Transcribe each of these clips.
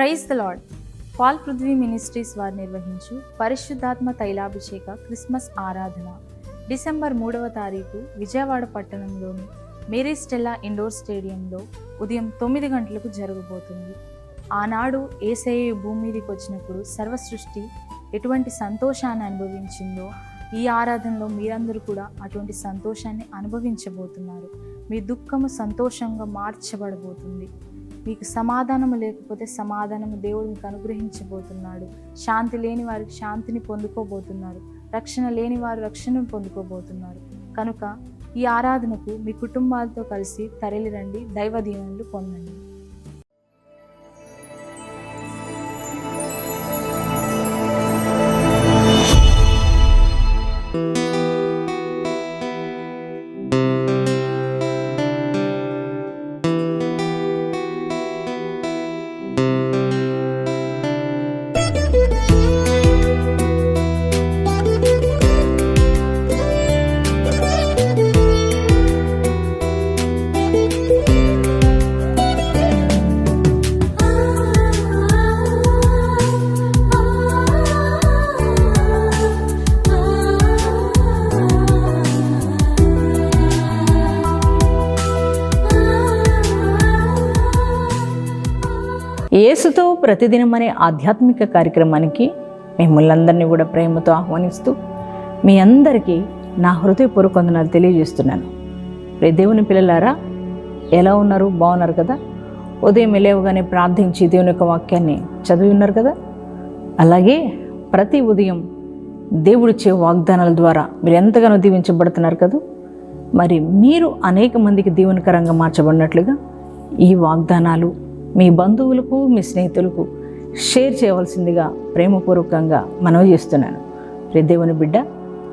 Praise the lord Paul Prithvi ministries వారు నిర్వహించు పరిశుద్ధాత్మ తైలాభిషేక క్రిస్మస్ ఆరాధన. డిసెంబర్ మూడవ తారీఖు విజయవాడ పట్టణంలోని మేరీ స్టెల్లా ఇండోర్ స్టేడియంలో ఉదయం తొమ్మిది గంటలకు జరగబోతుంది. ఆనాడు ఏసఐ భూమి మీదకి వచ్చినప్పుడు సర్వ సృష్టి ఎటువంటి సంతోషాన్ని అనుభవించిందో ఈ ఆరాధనలో మీరందరూ కూడా అటువంటి సంతోషాన్ని అనుభవించబోతున్నారు. మీ దుఃఖము సంతోషంగా మార్చబడబోతుంది. మీకు సమాధానం లేకపోతే సమాధానం దేవుడు మీకు అనుగ్రహించబోతున్నాడు. శాంతి లేని వారికి శాంతిని పొందుకోబోతున్నారు. రక్షణ లేని వారు రక్షణను పొందుకోబోతున్నారు. కనుక ఈ ఆరాధనకు మీ కుటుంబాలతో కలిసి తరలిరండి. దైవ దీవెనలు పొందండి. యేసుతో ప్రతిదినం అనే ఆధ్యాత్మిక కార్యక్రమానికి మిమ్మల్ని అందరినీ కూడా ప్రేమతో ఆహ్వానిస్తూ మీ అందరికీ నా హృదయపూర్వక వందనాలు తెలియజేస్తున్నాను. రే దేవుని పిల్లలారా ఎలా ఉన్నారు? బాగున్నారు కదా? ఉదయం లేవగానే ప్రార్థించి దేవుని యొక్క వాక్యాన్ని చదివి ఉన్నారు కదా? అలాగే ప్రతి ఉదయం దేవుడిచ్చే వాగ్దానాల ద్వారా మీరు ఎంతగానో దీవించబడుతున్నారు కదా? మరి మీరు అనేక మందికి దీవెనకరంగా మార్చబడినట్లుగా ఈ వాగ్దానాలు మీ బంధువులకు మీ స్నేహితులకు షేర్ చేయవలసిందిగా ప్రేమపూర్వకంగా మనవి చేస్తున్నాను. దేవుని బిడ్డ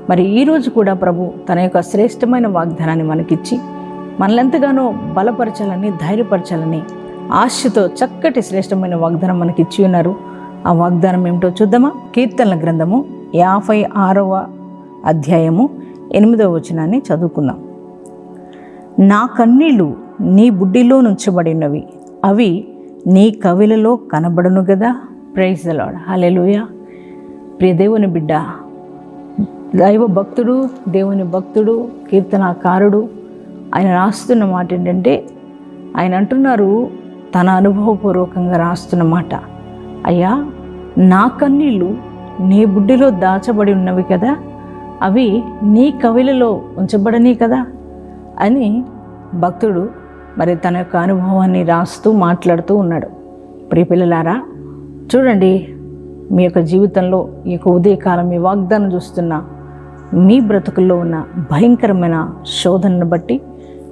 మరి ఈరోజు కూడా ప్రభు తన యొక్క శ్రేష్టమైన వాగ్దానాన్ని మనకిచ్చి మనలెంతగానో బలపరచాలని ధైర్యపరచాలని ఆశతో చక్కటి శ్రేష్టమైన వాగ్దానం మనకి ఇచ్చి ఉన్నారు. ఆ వాగ్దానం ఏమిటో చూద్దామా? కీర్తనల గ్రంథము యాభై ఆరవ అధ్యాయము ఎనిమిదవ వచనాన్ని చదువుకుందాం. నా కన్నీళ్ళు నీ బుడ్డిలో నుంచబడినవి. అవి నీ కవిలలో కనబడను కదా ప్రైజ్ లాడ్ హలెలుయ ప్రియ దేవుని బిడ్డ దైవ భక్తుడు దేవుని భక్తుడు కీర్తనాకారుడు ఆయన రాస్తున్న మాట ఏంటంటే ఆయన అంటున్నారు తన అనుభవపూర్వకంగా రాస్తున్న మాట. అయ్యా నా కన్నీళ్ళు నీ బుడ్డిలో దాచబడి ఉన్నవి కదా? అవి నీ కవిలలో ఉంచబడని కదా? అని భక్తుడు మరి తన యొక్క అనుభవాన్ని రాస్తూ మాట్లాడుతూ ఉన్నాడు. ప్రియపిల్లలారా చూడండి మీ యొక్క జీవితంలో ఈ యొక్క ఉదయకాలం మీ వాగ్దానం చూస్తున్న మీ బ్రతుకుల్లో ఉన్న భయంకరమైన శోధనను బట్టి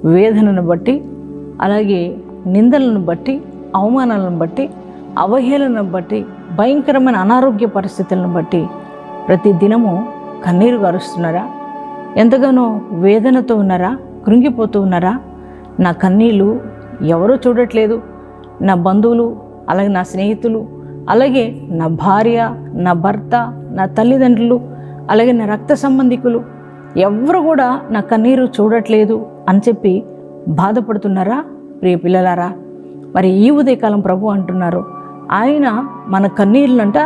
వేదనను బట్టి అలాగే నిందలను బట్టి అవమానాలను బట్టి అవహేళనను బట్టి భయంకరమైన అనారోగ్య పరిస్థితులను బట్టి ప్రతి దినము కన్నీరు గారుస్తున్నారా? ఎంతగానో వేదనతో ఉన్నారా? కృంగిపోతూ ఉన్నారా? నా కన్నీళ్ళు ఎవరూ చూడట్లేదు. నా బంధువులు అలాగే నా స్నేహితులు అలాగే నా భార్య నా భర్త నా తల్లిదండ్రులు అలాగే నా రక్త సంబంధికులు ఎవరు కూడా నా కన్నీరు చూడట్లేదు అని చెప్పి బాధపడుతున్నారా? ప్రియ పిల్లలారా మరి ఈ ఉదయకాలం ప్రభు అంటున్నారు ఆయన మన కన్నీళ్ళంట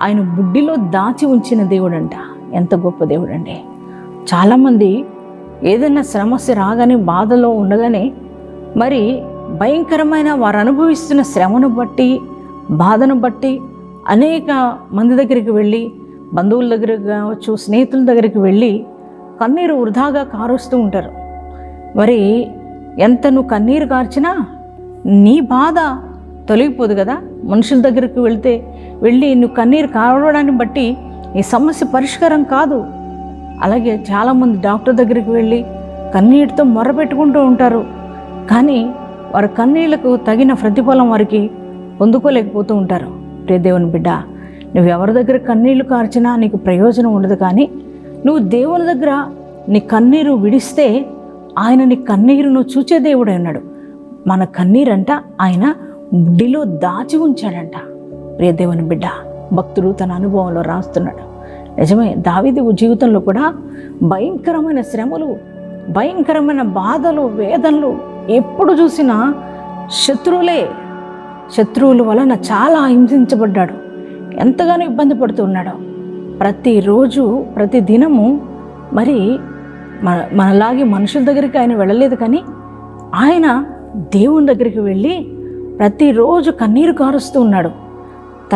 ఆయన బుడ్డిలో దాచి ఉంచిన దేవుడంట. ఎంత గొప్ప దేవుడండి. చాలామంది ఏదైనా సమస్య రాగానే బాధలో ఉండగానే మరి భయంకరమైన వారు అనుభవిస్తున్న శ్రమను బట్టి బాధను బట్టి అనేక మంది దగ్గరికి వెళ్ళి బంధువుల దగ్గరికి కావచ్చు స్నేహితుల దగ్గరికి వెళ్ళి కన్నీరు వృధాగా కారుస్తూ ఉంటారు. మరి ఎంత నువ్వు కన్నీరు కార్చినా నీ బాధ తొలగిపోదు కదా. మనుషుల దగ్గరికి వెళ్తే వెళ్ళి నువ్వు కన్నీరు కారడాన్ని బట్టి ఈ సమస్య పరిష్కారం కాదు. అలాగే చాలామంది డాక్టర్ దగ్గరికి వెళ్ళి కన్నీటితో మొరపెట్టుకుంటూ ఉంటారు. కానీ వారి కన్నీళ్ళకు తగిన ప్రతిఫలం వారికి పొందుకోలేకపోతూ ఉంటారు. ప్రియ దేవుని బిడ్డ నువ్వు ఎవరి దగ్గర కన్నీళ్ళు కార్చినా నీకు ప్రయోజనం ఉండదు కానీ నువ్వు దేవుని దగ్గర నీ కన్నీరు విడిస్తే ఆయన నీ కన్నీరును చూచే దేవుడై ఉన్నాడు మన కన్నీరంట ఆయన బుడ్డిలో దాచి ఉంచాడంట. ప్రియ దేవుని బిడ్డ భక్తుడు తన అనుభవంలో రాస్తున్నాడు. నిజమే దావిది జీవితంలో కూడా భయంకరమైన శ్రమలు భయంకరమైన బాధలు వేదనలు ఎప్పుడు చూసినా శత్రువులే. శత్రువుల వలన చాలా హింసించబడ్డాడు ఎంతగానో ఇబ్బంది పడుతున్నాడు ప్రతిరోజు ప్రతి దినము మరి మన మనలాగే మనుషుల దగ్గరికి ఆయన వెళ్ళలేదు కానీ ఆయన దేవుని దగ్గరికి వెళ్ళి ప్రతిరోజు కన్నీరు కారుస్తూ ఉన్నాడు.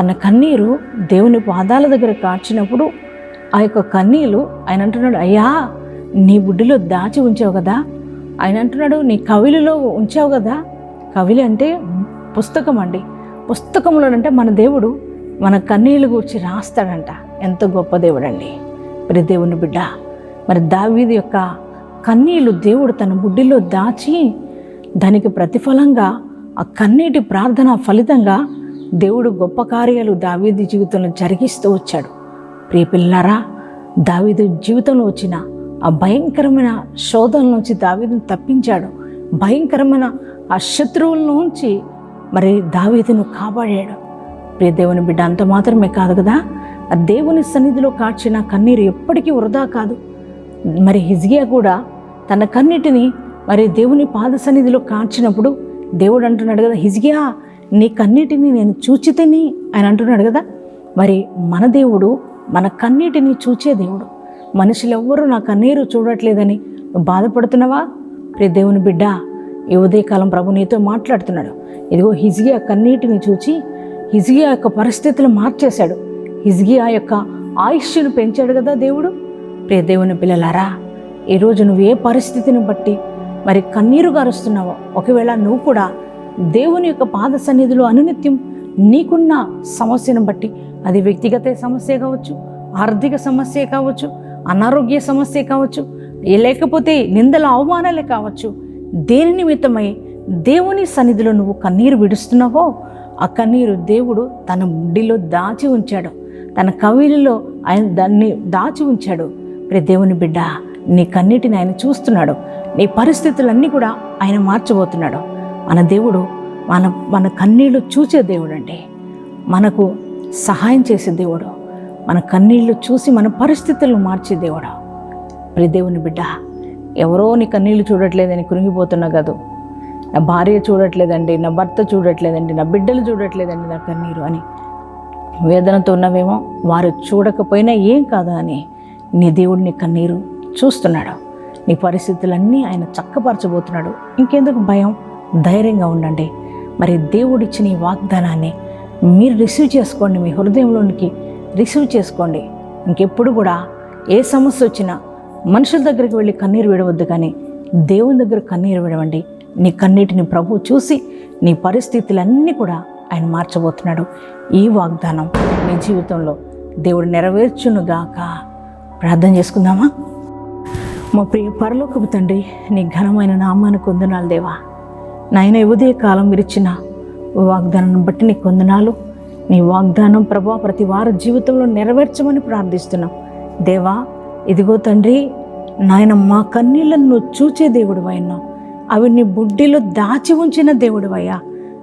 తన కన్నీరు దేవుని పాదాల దగ్గర కార్చినప్పుడు ఆ యొక్క కన్నీళ్ళు ఆయన అంటున్నాడు అయ్యా నీ బుడ్డిలో దాచి ఉంచావు కదా. ఆయన అంటున్నాడు నీ కవిలిలో ఉంచావు కదా. కవిలి అంటే పుస్తకం అండి. పుస్తకంలోనంటే మన దేవుడు మన కన్నీళ్ళు కూర్చి రాస్తాడంట. ఎంత గొప్ప దేవుడండి. మరి దేవుని బిడ్డ మరి దావీది యొక్క కన్నీళ్ళు దేవుడు తన బుడ్డిలో దాచి దానికి ప్రతిఫలంగా ఆ కన్నీటి ప్రార్థన ఫలితంగా దేవుడు గొప్ప కార్యాలు దావీది జీవితంలో జరిగిస్తూ వచ్చాడు. ప్రియ దావిదు జీవితంలో వచ్చిన ఆ భయంకరమైన శోధన నుంచి దావీదును తప్పించాడు. భయంకరమైన ఆ శత్రువుల నుంచి మరి దావీదును కాపాడాడు. ప్రియ దేవుని బిడ్డ అంత మాత్రమే కాదు కదా? ఆ దేవుని సన్నిధిలో కాచిన కన్నీరు ఎప్పటికీ వృధా కాదు. మరి హిజ్గియా కూడా తన కన్నిటిని మరి దేవుని పాద సన్నిధిలో కాచినప్పుడు దేవుడు అంటున్నాడు కదా హిజ్గియా నీ కన్నిటిని నేను చూచితేని ఆయన అంటున్నాడు కదా? మరి మన దేవుడు మన కన్నీటిని చూచే దేవుడు. మనుషులెవ్వరూ నా కన్నీరు చూడట్లేదని నువ్వు బాధపడుతున్నావా? ప్రియ దేవుని బిడ్డ ఈ ఉదయకాలం ప్రభు నీతో మాట్లాడుతున్నాడు. ఇదిగో హిజ్గియా కన్నీటిని చూచి హిజ్గియా యొక్క పరిస్థితులు మార్చేశాడు. హిజ్గియా యొక్క ఆయుష్ను పెంచాడు కదా దేవుడు. ప్రియ దేవుని పిల్లలారా ఈరోజు నువ్వు ఏ పరిస్థితిని బట్టి మరి కన్నీరు గారుస్తున్నావో ఒకవేళ నువ్వు కూడా దేవుని యొక్క పాద సన్నిధిలో అనునిత్యం నీకున్న సమస్యను బట్టి అది వ్యక్తిగత సమస్య కావచ్చు ఆర్థిక సమస్య కావచ్చు అనారోగ్య సమస్య కావచ్చు లేకపోతే నిందల అవమానాలే కావచ్చు దేని నిమిత్తమై దేవుని సన్నిధిలో నువ్వు కన్నీరు విడుస్తున్నావో ఆ కన్నీరు దేవుడు తన ముడిలో దాచి ఉంచాడు. తన కవిలిలో ఆయన దాన్ని దాచి ఉంచాడు. ప్రే దేవుని బిడ్డ నీ కన్నీటిని ఆయన చూస్తున్నాడు. నీ పరిస్థితులన్నీ కూడా ఆయన మార్చబోతున్నాడు. మన దేవుడు మన మన కన్నీళ్ళు చూసే దేవుడు అండి మనకు సహాయం చేసే దేవుడు. మన కన్నీళ్ళు చూసి మన పరిస్థితులను మార్చే దేవుడు. ప్రియ దేవుని బిడ్డ ఎవరో నీ కన్నీళ్ళు చూడట్లేదని కృంగిపోతున్నా కాదు. నా భార్య చూడట్లేదండి నా భర్త చూడట్లేదండి నా బిడ్డలు చూడట్లేదండి నా కన్నీరు అని వేదనతో ఉన్నవేమో వారు చూడకపోయినా ఏం కాదు అని నీ దేవుడు నీ కన్నీరు చూస్తున్నాడు. నీ పరిస్థితులన్నీ ఆయన చక్కపరచబోతున్నాడు. ఇంకెందుకు భయం? ధైర్యంగా ఉండండి. మరి దేవుడిచ్చిన ఈ వాగ్దానాన్ని మీరు రిసీవ్ చేసుకోండి మీ హృదయంలోనికి రిసీవ్ చేసుకోండి. ఇంకెప్పుడు కూడా ఏ సమస్య వచ్చినా మనుషుల దగ్గరికి వెళ్ళి కన్నీరు విడవద్దు కానీ దేవుని దగ్గర కన్నీరు విడవండి. నీ కన్నీటిని ప్రభు చూసి నీ పరిస్థితులన్నీ కూడా ఆయన మార్చబోతున్నాడు. ఈ వాగ్దానం మీ జీవితంలో దేవుడు నెరవేర్చునుగాక. ప్రార్థన చేసుకుందామా? మా ప్రియ పరలోకపు తండ్రి నీ ఘనమైన నామానికి వందనాలు దేవా. నాయన ఉదయ కాలం విరిచిన వాగ్దానం బట్టి నీ కొందనాలు నీ వాగ్దానం ప్రభా ప్రతి వారి జీవితంలో నెరవేర్చమని ప్రార్థిస్తున్నాం. దేవా ఇదిగో తండ్రి నాయన మా కన్నీళ్ళను నువ్వు చూచే దేవుడు అయినా అవి నీ బుడ్డిలో దాచి ఉంచిన దేవుడు అయ్యా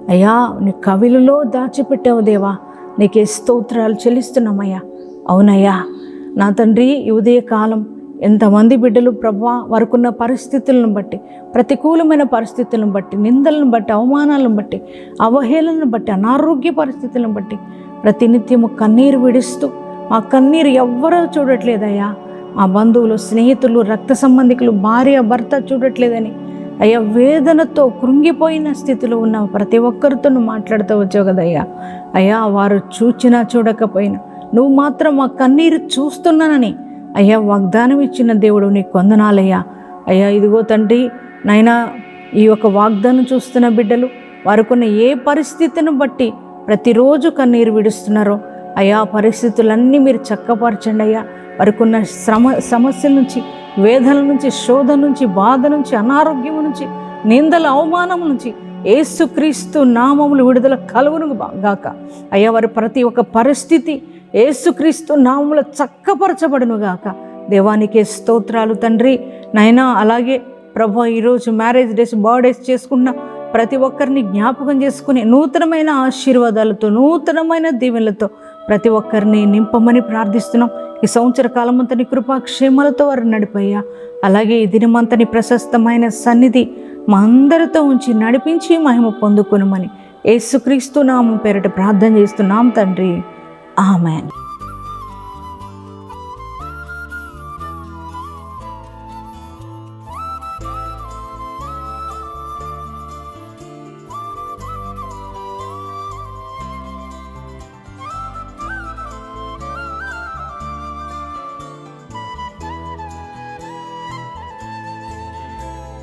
అయ్యా నీ కవిలలో దాచిపెట్టావు దేవా నీకే స్తోత్రాలు చెల్లిస్తున్నామయ్యా. అవునయ్యా నా తండ్రి ఈ ఉదయ కాలం ఎంతమంది బిడ్డలు ప్రభా వారికున్న పరిస్థితులను బట్టి ప్రతికూలమైన పరిస్థితులను బట్టి నిందలను బట్టి అవమానాలను బట్టి అవహేళనను బట్టి అనారోగ్య పరిస్థితులను బట్టి ప్రతినిత్యము కన్నీరు విడుస్తూ మా కన్నీరు ఎవ్వరూ చూడట్లేదయ్యా. మా బంధువులు స్నేహితులు రక్త సంబంధికులు భార్య భర్త చూడట్లేదని అయ్యా వేదనతో కృంగిపోయిన స్థితిలో ఉన్న ప్రతి ఒక్కరితో నువ్వు మాట్లాడుతూ వచ్చావు కదయ్యా. అయ్యా వారు చూచినా చూడకపోయినా నువ్వు మాత్రం మా కన్నీరు చూస్తున్నానని అయ్యా వాగ్దానం ఇచ్చిన దేవుడు నీకు కొందనాలయ్యా అయ్యా ఇదిగో తండ్రి నైనా ఈ యొక్క వాగ్దానం చూస్తున్న బిడ్డలు వారికున్న ఏ పరిస్థితిని బట్టి ప్రతిరోజు కన్నీరు విడుస్తున్నారో అయ్యా పరిస్థితులన్నీ మీరు చక్కపరచండి అయ్యా. వారికున్న శ్రమ సమస్యల నుంచి వేదన నుంచి శోధ నుంచి బాధ నుంచి అనారోగ్యం నుంచి నిందల అవమానం నుంచి ఏసుక్రీస్తు నామములు విడుదల కలుగును గాక అయ్యా వారి ప్రతి ఒక్క పరిస్థితి ఏసుక్రీస్తు నామముల చక్కపరచబడును గాక దేవానికే స్తోత్రాలు తండ్రి. నైనా అలాగే ప్రభు ఈరోజు మ్యారేజ్ డేస్ బర్త్డేస్ చేసుకున్న ప్రతి ఒక్కరిని జ్ఞాపకం చేసుకుని నూతనమైన ఆశీర్వాదాలతో నూతనమైన దీవెనలతో ప్రతి ఒక్కరిని నింపమని ప్రార్థిస్తున్నాం. ఈ సంవత్సర కాలం అంతని కృపాక్షేమాలతో వారు నడిపయ్యా. అలాగే ఈ దినమంతని ప్రశస్తమైన సన్నిధి మా అందరితో ఉంచి నడిపించి మహిమ పొందుకునమని యేసుక్రీస్తు నామం పేరిట ప్రార్థన చేస్తున్నాం తండ్రి. ആമേൻ